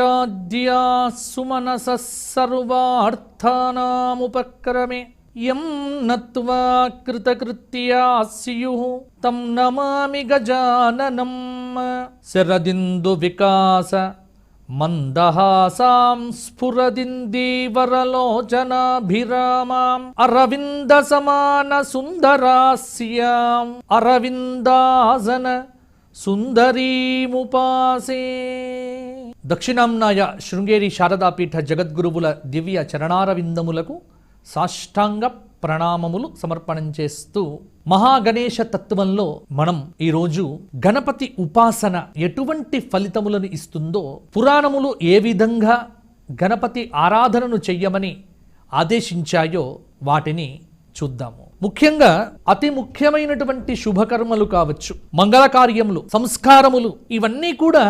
వాగీషాద్యా సుమనసः సర్వార్థానాముపక్రమే యం నత్వా కృతకృత్యా స్యు తం నమామి గజాననం శరదిందు వికాస మందహాసాం స్ఫురదిందీవరలోచనాభిరామాం అరవింద సమాన సుందరాస్యాం అరవిందాసన సుందరీముపాసే దక్షిణాంనాయ శృంగేరి శారదాపీఠ జగద్గురువుల దివ్య చరణారవిందములకు సాష్టాంగ ప్రణామములు సమర్పణం చేస్తూ మహాగణేశ తత్వంలో మనం ఈరోజు గణపతి ఉపాసన ఎటువంటి ఫలితములను ఇస్తుందో పురాణములు ఏ విధంగా గణపతి ఆరాధనను చెయ్యమని ఆదేశించాయో వాటిని చూద్దాము. ముఖ్యంగా అతి ముఖ్యమైనటువంటి శుభకర్మలు కావచ్చు మంగళ కార్యములు సంస్కారములు ఇవన్నీ కూడా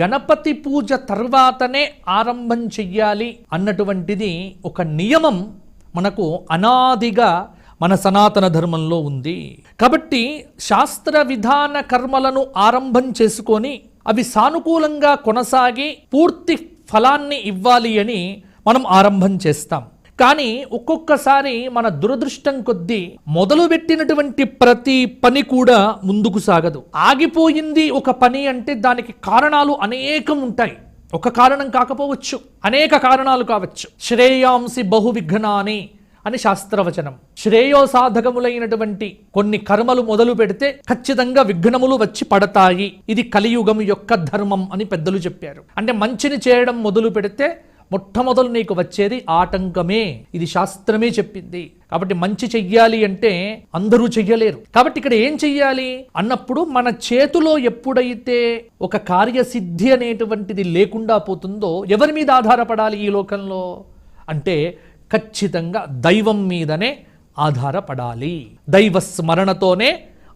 గణపతి పూజ తర్వాతనే ఆరంభం చెయ్యాలి అన్నటువంటిది ఒక నియమం మనకు అనాదిగా మన సనాతన ధర్మంలో ఉంది. కాబట్టి శాస్త్ర విధాన కర్మలను ఆరంభం చేసుకొని అవి సానుకూలంగా కొనసాగి పూర్తి ఫలాన్ని ఇవ్వాలి అని మనం ఆరంభం చేస్తాం. కానీ ఒక్కొక్కసారి మన దురదృష్టం కొద్దీ మొదలు పెట్టినటువంటి ప్రతి పని కూడా ముందుకు సాగదు. ఆగిపోయింది ఒక పని అంటే దానికి కారణాలు అనేకం ఉంటాయి. ఒక కారణం కాకపోవచ్చు అనేక కారణాలు కావచ్చు. శ్రేయాంసి బహు విఘ్నాని అని శాస్త్రవచనం. శ్రేయో సాధకములైనటువంటి కొన్ని కర్మలు మొదలు పెడితే ఖచ్చితంగా విఘ్నములు వచ్చి పడతాయి. ఇది కలియుగం యొక్క ధర్మం అని పెద్దలు చెప్పారు. అంటే మంచిని చేయడం మొదలు పెడితే మొట్టమొదలు నీకు వచ్చేది ఆటంకమే. ఇది శాస్త్రమే చెప్పింది. కాబట్టి మంచి చెయ్యాలి అంటే అందరూ చెయ్యలేరు. కాబట్టి ఇక్కడ ఏం చెయ్యాలి? అన్నప్పుడు మన చేతిలో ఎప్పుడైతే ఒక కార్యసిద్ధి అనేటువంటిది లేకుండా పోతుందో ఎవరి మీద ఆధారపడాలి ఈ లోకంలో? అంటే ఖచ్చితంగా దైవం మీదనే ఆధారపడాలి. దైవ స్మరణతోనే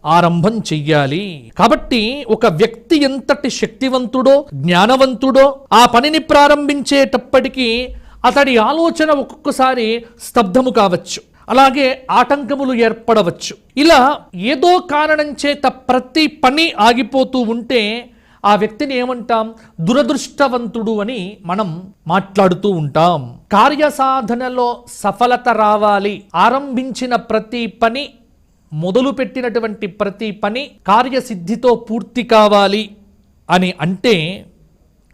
ఆరంభం చెయ్యాలి. కాబట్టి ఒక వ్యక్తి ఎంతటి శక్తివంతుడో జ్ఞానవంతుడో ఆ పనిని ప్రారంభించేటప్పటికీ అతడి ఆలోచన ఒక్కొక్కసారి స్తబ్దము కావచ్చు. అలాగే ఆటంకములు ఏర్పడవచ్చు. ఇలా ఏదో కారణం చేత ప్రతి పని ఆగిపోతూ ఉంటే ఆ వ్యక్తిని ఏమంటాం? దురదృష్టవంతుడు అని మనం మాట్లాడుతూ ఉంటాం. కార్యసాధనలో సఫలత రావాలి. ఆరంభించిన ప్రతి పని మొదలుపెట్టినటువంటి ప్రతి పని కార్యసిద్ధితో పూర్తి కావాలి అని అంటే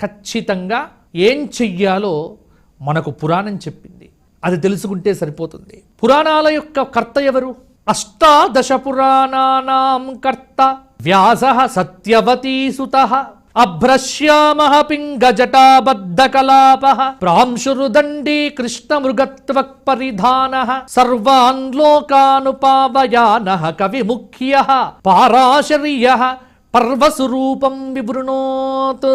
ఖచ్చితంగా ఏం చెయ్యాలో మనకు పురాణం చెప్పింది. అది తెలుసుకుంటే సరిపోతుంది. పురాణాల యొక్క కర్త ఎవరు? అష్టాదశ పురాణానాం కర్త. వ్యాస సత్యవతీసుత సుత అభ్రశ్యామ పింగజటాబద్ధ కలాప ప్రాంశురుదండీ కృష్ణ మృగత్వ పరిధాన సర్వాన్ లోకానుపావయాన కవి ముఖ్య పారాశర్య పర్వస్వరూపం వివృణోత్.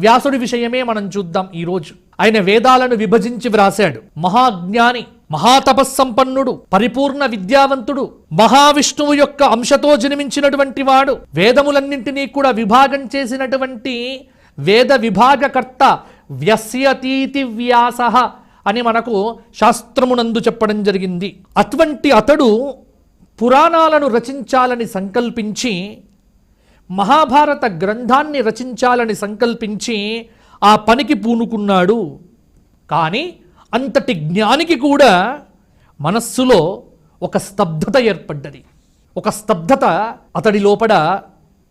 వ్యాసుడి విషయమే మనం చూద్దాం ఈరోజు. ఆయన వేదాలను విభజించి వ్రాశాడు. మహాజ్ఞాని మహాతపస్సంపన్నుడు పరిపూర్ణ విద్యావంతుడు మహావిష్ణువు యొక్క అంశతో జన్మించినటువంటి వాడు. వేదములన్నింటినీ కూడా విభాగం చేసినటువంటి వేద విభాగకర్త వ్యస్యతీతి వ్యాస అని మనకు శాస్త్రమునందు చెప్పడం జరిగింది. అటువంటి అతడు పురాణాలను రచించాలని సంకల్పించి మహాభారత గ్రంథాన్ని రచించాలని సంకల్పించి ఆ పనికి పూనుకున్నాడు. కానీ అంతటి జ్ఞానికి కూడా మనస్సులో ఒక స్తబ్దత ఏర్పడ్డది. ఒక స్తబ్దత అతడి లోపల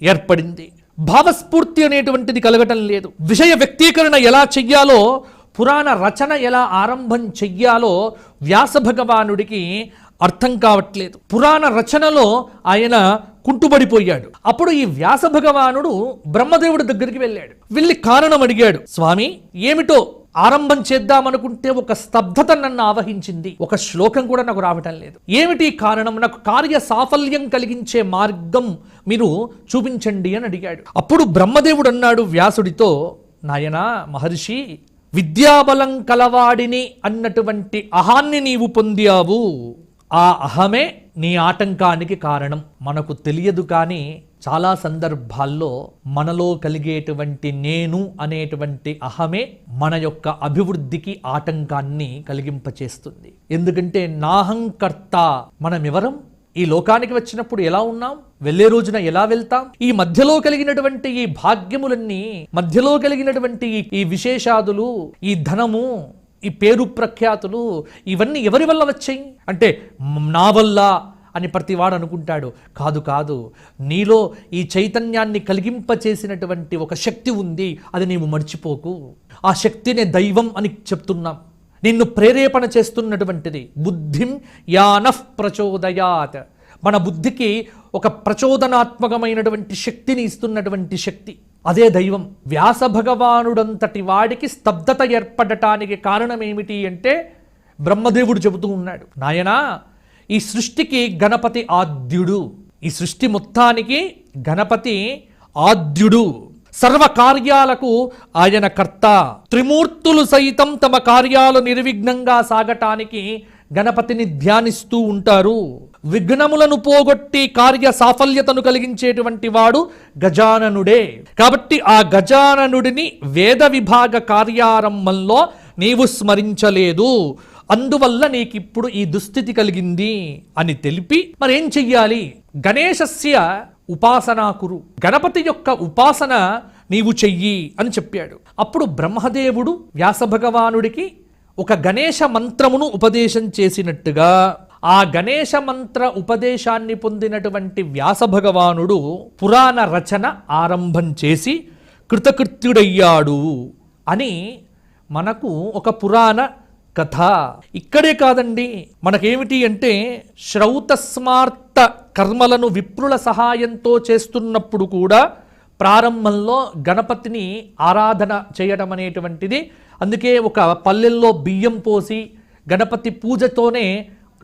ఏర్పడింది. భావస్ఫూర్తి అనేటువంటిది కలగటం లేదు. విషయ వ్యక్తీకరణ ఎలా చెయ్యాలో పురాణ రచన ఎలా ఆరంభం చెయ్యాలో వ్యాస భగవానుడికి అర్థం కావట్లేదు. పురాణ రచనలో ఆయన కుంటుబడిపోయాడు. అప్పుడు ఈ వ్యాస భగవానుడు బ్రహ్మదేవుడి దగ్గరికి వెళ్ళాడు. వెళ్ళి కారణం అడిగాడు. స్వామి ఏమిటో ఆరంభం చేద్దామనుకుంటే ఒక స్తబ్దత నన్ను ఆవహించింది. ఒక శ్లోకం కూడా నాకు రావటం లేదు. ఏమిటి కారణం? నాకు కార్య సాఫల్యం కలిగించే మార్గం మీరు చూపించండి అని అడిగాడు. అప్పుడు బ్రహ్మదేవుడు అన్నాడు వ్యాసుడితో నాయనా మహర్షి విద్యాబలం కలవాడిని అన్నటువంటి అహాన్ని నీవు పొందావు. ఆ అహమే నీ ఆటంకానికి కారణం. మనకు తెలియదు కానీ చాలా సందర్భాల్లో మనలో కలిగేటువంటి నేను అనేటువంటి అహమే మన యొక్క అభివృద్ధికి ఆటంకాన్ని కలిగింపచేస్తుంది. ఎందుకంటే నాహంకర్త మనం ఎవరం ఈ లోకానికి వచ్చినప్పుడు ఎలా ఉన్నాం? వెళ్ళే రోజున ఎలా వెళ్తాం? ఈ మధ్యలో కలిగినటువంటి ఈ భాగ్యములన్నీ మధ్యలో కలిగినటువంటి ఈ- విశేషాదులు ఈ ధనము ఈ పేరు ప్రఖ్యాతులు ఇవన్నీ ఎవరి వల్ల వచ్చాయి? అంటే నా వల్ల అని ప్రతివాడు అనుకుంటాడు. కాదు కాదు. నీలో ఈ చైతన్యాన్ని కలిగింపచేసినటువంటి ఒక శక్తి ఉంది అది నీవు మర్చిపోకు. ఆ శక్తినే దైవం అని చెప్తున్నాం. నిన్ను ప్రేరేపణ చేస్తున్నటువంటిది బుద్ధిం యానః ప్రచోదయాత్. మన బుద్ధికి ఒక ప్రచోదనాత్మకమైనటువంటి శక్తిని ఇస్తున్నటువంటి శక్తి. అదే దైవం. వ్యాస భగవానుడంతటి వాడికి స్తబ్దత ఏర్పడటానికి కారణం ఏమిటి అంటే బ్రహ్మదేవుడు చెబుతూ ఉన్నాడు నాయనా ఈ సృష్టికి గణపతి ఆద్యుడు. ఈ సృష్టి మొత్తానికి గణపతి ఆద్యుడు. సర్వ కార్యాలకు ఆయన కర్త. త్రిమూర్తులు సైతం తమ కార్యాలు నిర్విఘ్నంగా సాగటానికి గణపతిని ధ్యానిస్తూ ఉంటారు. విఘ్నములను పోగొట్టి కార్య సాఫల్యతను కలిగించేటువంటి వాడు గజాననుడే. కాబట్టి ఆ గజాననుడిని వేద విభాగ కార్యారంభంలో నీవు స్మరించలేదు. అందువల్ల నీకిప్పుడు ఈ దుస్థితి కలిగింది అని తెలిపి మరేం చెయ్యాలి? గణేశస్య ఉపాసనాకురు. గణపతి యొక్క ఉపాసన నీవు చెయ్యి అని చెప్పాడు. అప్పుడు బ్రహ్మదేవుడు వ్యాసభగవానుడికి ఒక గణేశ మంత్రమును ఉపదేశం చేసినట్టుగా ఆ గణేశ మంత్ర ఉపదేశాన్ని పొందినటువంటి వ్యాసభగవానుడు పురాణ రచన ఆరంభం చేసి కృతకృత్యుడయ్యాడు అని మనకు ఒక పురాణ కథ. ఇక్కడే కాదండి మనకేమిటి అంటే శ్రౌతస్మార్త కర్మలను విప్రుల సహాయంతో చేస్తున్నప్పుడు కూడా ప్రారంభంలో గణపతిని ఆరాధన చేయడం అనేటువంటిది. అందుకే ఒక పల్లెల్లో బియ్యం పోసి గణపతి పూజతోనే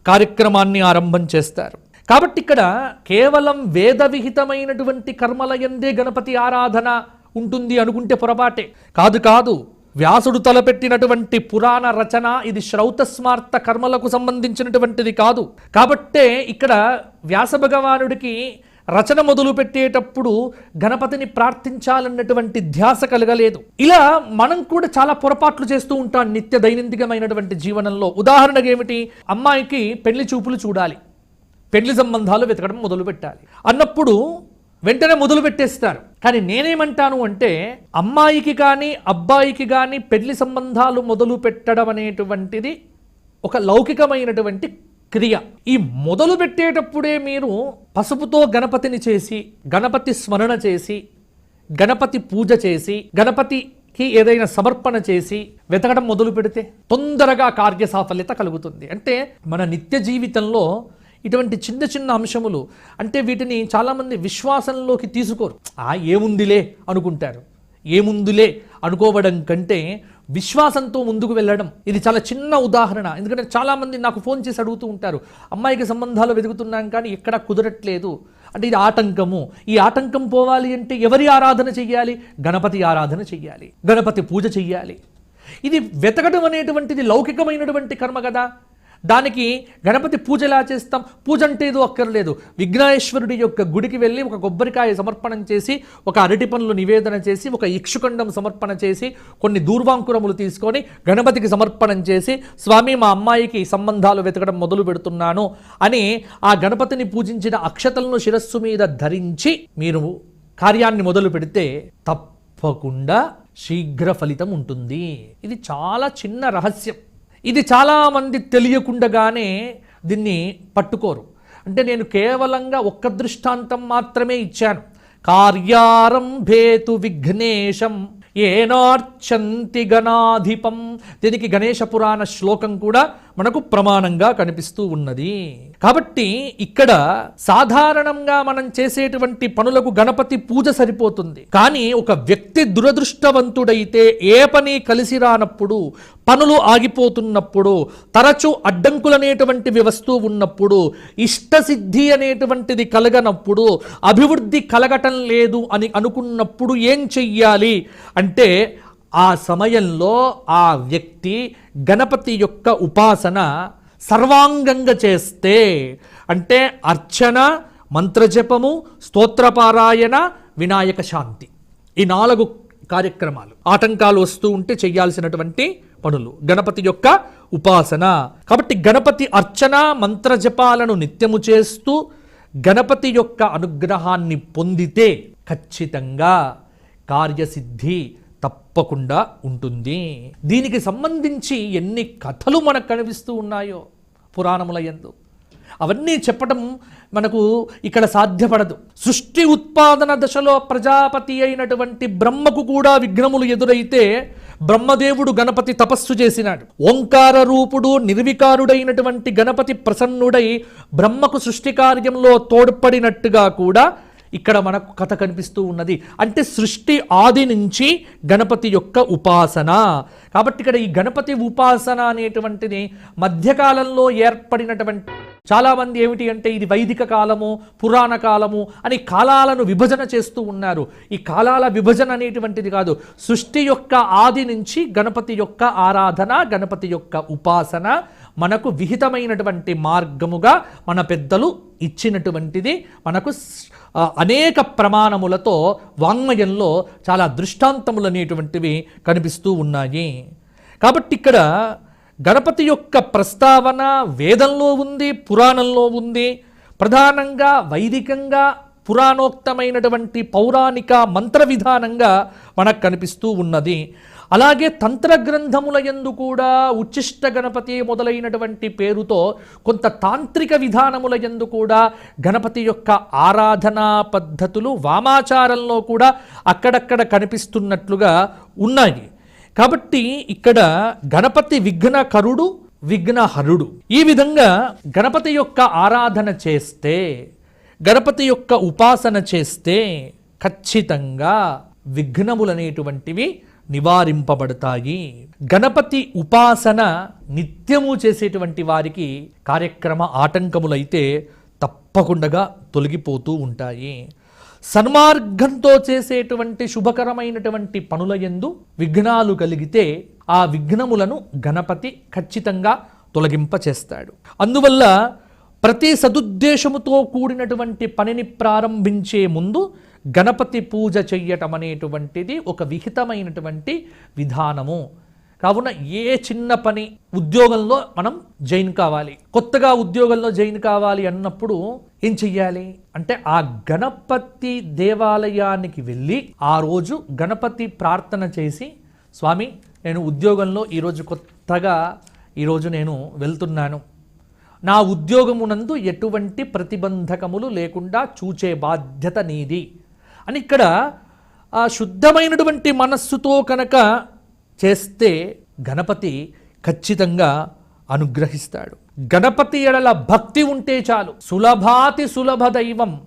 కార్యక్రమాన్ని ఆరంభం చేస్తారు. కాబట్టి ఇక్కడ కేవలం వేద విహితమైనటువంటి కర్మల ఎందే గణపతి ఆరాధన ఉంటుంది అనుకుంటే పొరపాటే. కాదు కాదు వ్యాసుడు తలపెట్టినటువంటి పురాణ రచన ఇది శ్రౌతస్మార్త కర్మలకు సంబంధించినటువంటిది కాదు. కాబట్టే ఇక్కడ వ్యాస భగవానుడికి రచన మొదలు పెట్టేటప్పుడు గణపతిని ప్రార్థించాలన్నటువంటి ధ్యాస కలగలేదు. ఇలా మనం కూడా చాలా పొరపాట్లు చేస్తూ ఉంటాం నిత్య దైనందికమైనటువంటి జీవనంలో. ఉదాహరణకు ఏమిటి? అమ్మాయికి పెళ్ళి చూపులు చూడాలి. పెళ్ళి సంబంధాలు వెతకడం మొదలు పెట్టాలి అన్నప్పుడు వెంటనే మొదలు పెట్టేస్తారు కానీ నేనేమంటాను అంటే అమ్మాయికి కానీ అబ్బాయికి కానీ పెళ్ళి సంబంధాలు మొదలు పెట్టడం అనేటువంటిది ఒక లౌకికమైనటువంటి క్రియ. ఈ మొదలు పెట్టేటప్పుడే మీరు పసుపుతో గణపతిని చేసి గణపతి స్మరణ చేసి గణపతి పూజ చేసి గణపతికి ఏదైనా సమర్పణ చేసి వెతకడం మొదలు పెడితే తొందరగా కార్య సాఫల్యత కలుగుతుంది. అంటే మన నిత్య జీవితంలో ఇటువంటి చిన్న చిన్న అంశములు అంటే వీటిని చాలామంది విశ్వాసంలోకి తీసుకోరు. ఆ ఏముందిలే అనుకుంటారు. ఏముందులే అనుకోవడం కంటే విశ్వాసంతో ముందుకు వెళ్ళడం ఇది చాలా చిన్న ఉదాహరణ. ఎందుకంటే చాలామంది నాకు ఫోన్ చేసి అడుగుతూ ఉంటారు అమ్మాయికి సంబంధాలు వెతుకుతున్నాం కానీ ఎక్కడా కుదరట్లేదు. అంటే ఇది ఆటంకము. ఈ ఆటంకం పోవాలి అంటే ఎవరి ఆరాధన చెయ్యాలి? గణపతి ఆరాధన చెయ్యాలి. గణపతి పూజ చెయ్యాలి. ఇది వెతకడం అనేటువంటిది లౌకికమైనటువంటి కర్మ కదా. దానికి గణపతి పూజ ఎలా చేస్తాం? పూజ అంటే ఏదో అక్కర్లేదు. విఘ్నేశ్వరుడి యొక్క గుడికి వెళ్ళి ఒక కొబ్బరికాయ సమర్పణం చేసి ఒక అరటి పనులు నివేదన చేసి ఒక ఇక్షుకండం సమర్పణ చేసి కొన్ని దూర్వాంకురములు తీసుకొని గణపతికి సమర్పణం చేసి స్వామి మా అమ్మాయికి సంబంధాలు వెతకడం మొదలు పెడుతున్నాను అని ఆ గణపతిని పూజించిన అక్షతలను శిరస్సు మీద ధరించి మీరు కార్యాన్ని మొదలు పెడితే తప్పకుండా శీఘ్ర ఫలితం ఉంటుంది. ఇది చాలా చిన్న రహస్యం. ఇది చాలామంది తెలియకుండగానే దీన్ని పట్టుకోరు. అంటే నేను కేవలంగా ఒక్క దృష్టాంతం మాత్రమే ఇచ్చాను. కార్యారంభేతు విఘ్నేశం ఏనార్చంతి గణాధిపం. దీనికి గణేశ పురాణ శ్లోకం కూడా మనకు ప్రమాణంగా కనిపిస్తూ ఉన్నది. కాబట్టి ఇక్కడ సాధారణంగా మనం చేసేటువంటి పనులకు గణపతి పూజ సరిపోతుంది. కానీ ఒక వ్యక్తి దురదృష్టవంతుడైతే ఏ పని కలిసి రానప్పుడు పనులు ఆగిపోతున్నప్పుడు తరచూ అడ్డంకులనేటువంటివి వస్తూ ఉన్నప్పుడు ఇష్టసిద్ధి అనేటువంటిది కలగనప్పుడు అభివృద్ధి కలగటం లేదు అని అనుకున్నప్పుడు ఏం చెయ్యాలి? అంటే ఆ సమయంలో ఆ వ్యక్తి గణపతి యొక్క ఉపాసన సర్వాంగంగా చేస్తే అంటే అర్చన మంత్రజపము స్తోత్రపారాయణ వినాయక శాంతి. ఈ నాలుగు కార్యక్రమాలు. ఆటంకాలు వస్తూ ఉంటే చేయాల్సినటువంటి పనులు. గణపతి యొక్క ఉపాసన. కాబట్టి గణపతి అర్చన మంత్రజపాలను నిత్యము చేస్తూ గణపతి యొక్క అనుగ్రహాన్ని పొందితే ఖచ్చితంగా కార్యసిద్ధి తప్పకుండా ఉంటుంది. దీనికి సంబంధించి ఎన్ని కథలు మనకు కనిపిస్తూ ఉన్నాయో పురాణముల ఎందు అవన్నీ చెప్పడం మనకు ఇక్కడ సాధ్యపడదు. సృష్టి ఉత్పాదన దశలో ప్రజాపతి అయినటువంటి బ్రహ్మకు కూడా విఘ్నములు ఎదురైతే బ్రహ్మదేవుడు గణపతి తపస్సు చేసినాడు. ఓంకార రూపుడు నిర్వికారుడైనటువంటి గణపతి ప్రసన్నుడై బ్రహ్మకు సృష్టి కార్యంలో తోడ్పడినట్టుగా కూడా ఇక్కడ మనకు కథ కనిపిస్తూ ఉన్నది. అంటే సృష్టి ఆది నుంచి గణపతి యొక్క ఉపాసన. కాబట్టి ఇక్కడ ఈ గణపతి ఉపాసన అనేటువంటిది మధ్యకాలంలో ఏర్పడినటువంటి చాలామంది ఏమిటి అంటే ఇది వైదిక కాలము పురాణ కాలము అని కాలాలను విభజన చేస్తూ ఉన్నారు. ఈ కాలాల విభజన అనేటువంటిది కాదు. సృష్టి యొక్క ఆది నుంచి గణపతి యొక్క ఆరాధన గణపతి యొక్క ఉపాసన మనకు విహితమైనటువంటి మార్గముగా మన పెద్దలు ఇచ్చినటువంటిది మనకు అనేక ప్రమాణములతో వాంగ్మయంలో చాలా దృష్టాంతములు అనేటువంటివి కనిపిస్తూ ఉన్నాయి. కాబట్టి ఇక్కడ గణపతి యొక్క ప్రస్తావన వేదంలో ఉంది పురాణంలో ఉంది. ప్రధానంగా వైదికంగా పురాణోక్తమైనటువంటి పౌరాణిక మంత్ర విధానంగా మనకు కనిపిస్తూ ఉన్నది. అలాగే తంత్ర గ్రంథముల యందు కూడా ఉచ్చిష్ట గణపతి మొదలైనటువంటి పేరుతో కొంత తాంత్రిక విధానముల యందు కూడా గణపతి యొక్క ఆరాధనా పద్ధతులు వామాచారంలో కూడా అక్కడక్కడ కనిపిస్తున్నట్లుగా ఉన్నాయి. కాబట్టి ఇక్కడ గణపతి విఘ్నకరుడు విఘ్నహరుడు ఈ విధంగా గణపతి యొక్క ఆరాధన చేస్తే గణపతి యొక్క ఉపాసన చేస్తే ఖచ్చితంగా విఘ్నములనేటువంటివి నివారింపబడతాయి. గణపతి ఉపాసన నిత్యము చేసేటువంటి వారికి కార్యక్రమ ఆటంకములైతే తప్పకుండా తొలగిపోతూ ఉంటాయి. సన్మార్గంతో చేసేటువంటి శుభకరమైనటువంటి పనుల యందు విఘ్నాలు కలిగితే ఆ విఘ్నములను గణపతి ఖచ్చితంగా తొలగింప చేస్తాడు అందువల్ల ప్రతి సదుద్దేశముతో కూడినటువంటి పనిని ప్రారంభించే ముందు గణపతి పూజ చెయ్యటం అనేటువంటిది ఒక విహితమైనటువంటి విధానము. కావున ఏ చిన్న పని ఉద్యోగంలో మనం జైన్ కావాలి కొత్తగా ఉద్యోగంలో జైన్ కావాలి అన్నప్పుడు ఏం చెయ్యాలి? అంటే ఆ గణపతి దేవాలయానికి వెళ్ళి ఆ రోజు గణపతి ప్రార్థన చేసి స్వామి నేను ఉద్యోగంలో ఈరోజు కొత్తగా ఈరోజు నేను వెళ్తున్నాను. నా ఉద్యోగమునందు ఎటువంటి ప్రతిబంధకములు లేకుండా చూచే బాధ్యత నీది. అని ఇక్కడ ఆ శుద్ధమైనటువంటి మనస్సుతో కనుక చేస్తే గణపతి ఖచ్చితంగా అనుగ్రహిస్తాడు. గణపతి ఎడల భక్తి ఉంటే చాలు. సులభాతి సులభ దైవం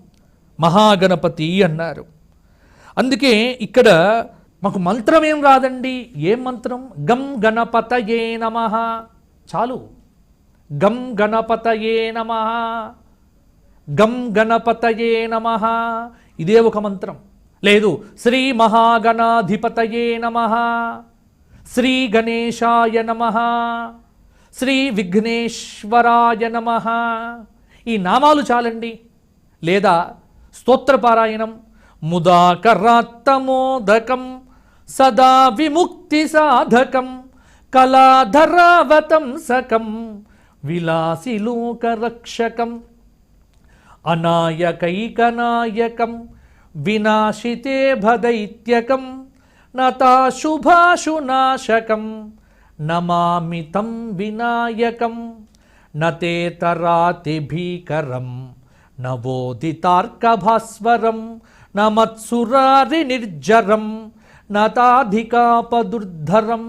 మహాగణపతి అన్నారు. అందుకే ఇక్కడ మాకు మంత్రం ఏం రాదండి? ఏం మంత్రం? గం గణపతయే నమ. చాలు. గం గణపతయే నమ. గం గణపతయే నమ. ఇదే ఒక మంత్రం. లేదు శ్రీ మహాగణాధిపతయే నమ శ్రీ గణేశాయ నమ శ్రీ విఘ్నేశ్వరాయ నమ. ఈ నామాలు చాలండి. లేదా స్తోత్రపారాయణం ముదాకరాత్తమోదకం సదా విముక్తి సాధకం కళాధరావతం సకం విలాసిలోకరక్షకం अनायकनायक विनाशिते भदैत्यक नताशुभाशुनाशकं नमा तम विनायक न ते न वोदितार्कभास्वरं न मत्सुरारिनिर्जरं न ताधिकापदुर्धरं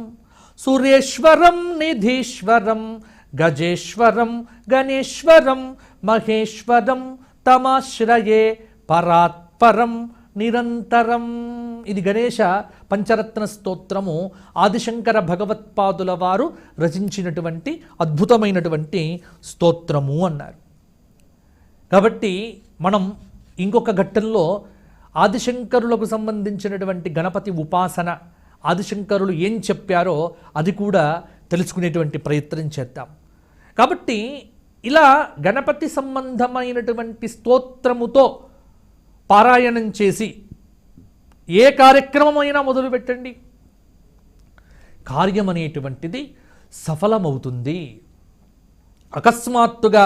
सुरेश्वरं निधीश्वरं गजेश्वरं తమాశ్రయే పరాత్పరం నిరంతరం. ఇది గణేష పంచరత్న స్తోత్రము. ఆదిశంకర భగవత్పాదుల వారు రచించినటువంటి అద్భుతమైనటువంటి స్తోత్రము అన్నారు. కాబట్టి మనం ఇంకొక ఘట్టంలో ఆదిశంకరులకు సంబంధించినటువంటి గణపతి ఉపాసన ఆదిశంకరులు ఏం చెప్పారో అది కూడా తెలుసుకునేటువంటి ప్రయత్నం చేద్దాం. కాబట్టి ఇలా గణపతి సంబంధమైనటువంటి స్తోత్రముతో పారాయణం చేసి ఏ కార్యక్రమమైనా మొదలుపెట్టండి. కార్యం అనేటువంటిది సఫలమవుతుంది. అకస్మాత్తుగా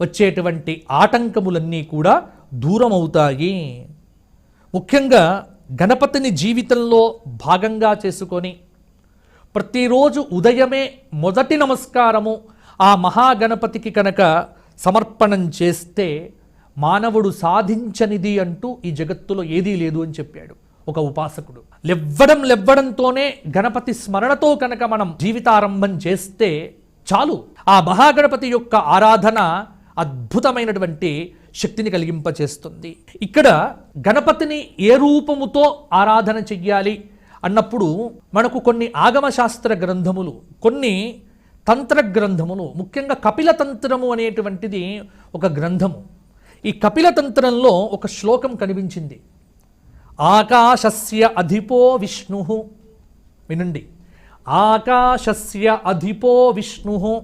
వచ్చేటువంటి ఆటంకములన్నీ కూడా దూరం అవుతాయి ముఖ్యంగా గణపతిని జీవితంలో భాగంగా చేసుకొని ప్రతిరోజు ఉదయమే మొదటి నమస్కారము ఆ మహాగణపతికి కనుక సమర్పణం చేస్తే మానవుడు సాధించనిది అంటూ ఈ జగత్తులో ఏదీ లేదు అని చెప్పాడు ఒక ఉపాసకుడు. లెవ్వడం లెవ్వడంతోనే గణపతి స్మరణతో కనుక మనం జీవితారంభం చేస్తే చాలు. ఆ మహాగణపతి యొక్క ఆరాధన అద్భుతమైనటువంటి శక్తిని కలిగింపచేస్తుంది. ఇక్కడ గణపతిని ఏ రూపముతో ఆరాధన చెయ్యాలి అన్నప్పుడు మనకు కొన్ని ఆగమశాస్త్ర గ్రంథములు కొన్ని తంత్ర గ్రంథములు ముఖ్యంగా కపిల తంత్రము అనేటువంటిది ఒక గ్రంథము. ఈ కపిల తంత్రంలో ఒక శ్లోకం కనిపించింది. ఆకాశస్య అధిపో విష్ణు. వినండి. ఆకాశస్య అధిపో విష్ణు.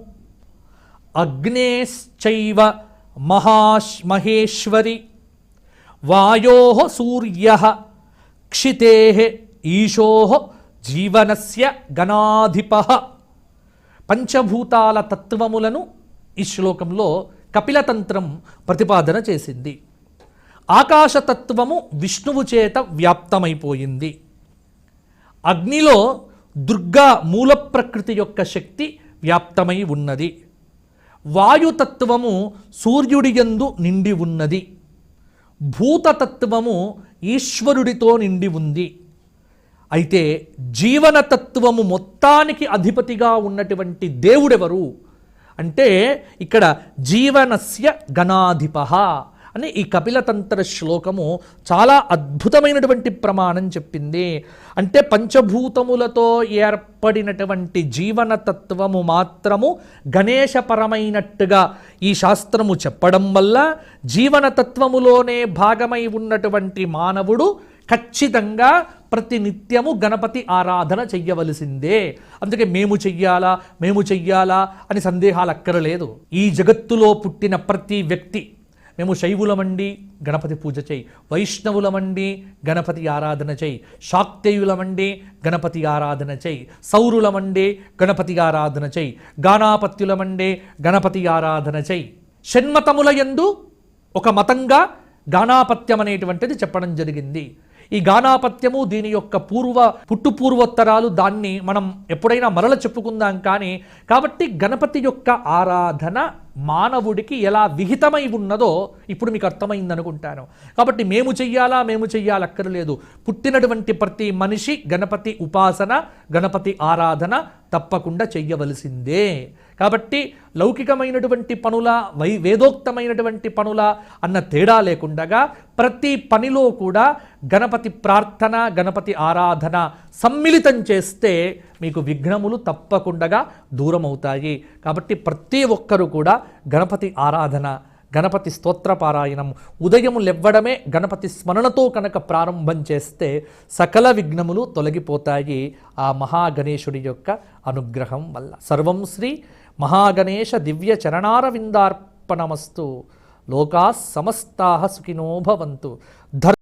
అగ్నేశ్చైవ మహాశ్ మహేశ్వరి వాయో సూర్య. క్షితే ఈశో జీవనస్య గణాధిప. పంచభూతాల తత్వములను ఈ శ్లోకంలో కపిలతంత్రం ప్రతిపాదన చేసింది. ఆకాశతత్వము విష్ణువు చేత వ్యాప్తమైపోయింది. అగ్నిలో దుర్గా మూల ప్రకృతి యొక్క శక్తి వ్యాప్తమై ఉన్నది. వాయుతత్వము సూర్యుడియందు నిండి ఉన్నది. భూతతత్వము ఈశ్వరుడితో నిండి ఉంది. అయితే జీవనతత్వము మొత్తానికి అధిపతిగా ఉన్నటువంటి దేవుడెవరు? అంటే ఇక్కడ జీవనస్య గణాధిప అని ఈ కపిలతంత్ర శ్లోకము చాలా అద్భుతమైనటువంటి ప్రమాణం చెప్పింది. అంటే పంచభూతములతో ఏర్పడినటువంటి జీవనతత్వము మాత్రము గణేశపరమైనట్టుగా ఈ శాస్త్రము చెప్పడం వల్ల జీవనతత్వములోనే భాగమై ఉన్నటువంటి మానవుడు ఖచ్చితంగా ప్రతి నిత్యము గణపతి ఆరాధన చెయ్యవలసిందే. అందుకే మేము చెయ్యాలా మేము చెయ్యాలా అని సందేహాలు అక్కరలేదు. ఈ జగత్తులో పుట్టిన ప్రతి వ్యక్తి మేము శైవులమండి గణపతి పూజ చేయి. వైష్ణవులమండి గణపతి ఆరాధన చేయి. శాక్తేయులమండి గణపతి ఆరాధన చేయి. సౌరులమండి గణపతి ఆరాధన చేయి. గానాపత్యులమండి గణపతి ఆరాధన చేయి. షణ్మతముల యందు ఒక మతంగా గానాపత్యం అనేటువంటిది చెప్పడం జరిగింది. ఈ గానాపత్యము దీని యొక్క పూర్వ పుట్టు పూర్వోత్తరాలు దాన్ని మనం ఎప్పుడైనా మరల చెప్పుకుందాం కానీ కాబట్టి గణపతి యొక్క ఆరాధన మానవుడికి ఎలా విహితమై ఉన్నదో ఇప్పుడు మీకు అర్థమైందనుకుంటాను. కాబట్టి మేము చెయ్యాలా మేము చెయ్యాలక్కర్లేదు. పుట్టినటువంటి ప్రతి మనిషి గణపతి ఉపాసన గణపతి ఆరాధన తప్పకుండా చెయ్యవలసిందే. కాబట్టి లౌకికమైనటువంటి పనుల వై వేదోక్తమైనటువంటి పనుల అన్న తేడా లేకుండగా ప్రతి పనిలో కూడా గణపతి ప్రార్థన గణపతి ఆరాధన సమ్మిళితం చేస్తే మీకు విఘ్నములు తప్పకుండా దూరమవుతాయి. కాబట్టి ప్రతి ఒక్కరూ కూడా గణపతి ఆరాధన గణపతి స్తోత్రపారాయణం ఉదయం లెవ్వడమే గణపతి స్మరణతో కనుక ప్రారంభం చేస్తే సకల విఘ్నములు తొలగిపోతాయి. ఆ మహాగణేశుడి యొక్క అనుగ్రహం వల్ల. సర్వం శ్రీ మహాగణేశ దివ్య చరణారవిందార్పణమస్తు లోకా సమస్తా సుఖినో భవంతు. ధర్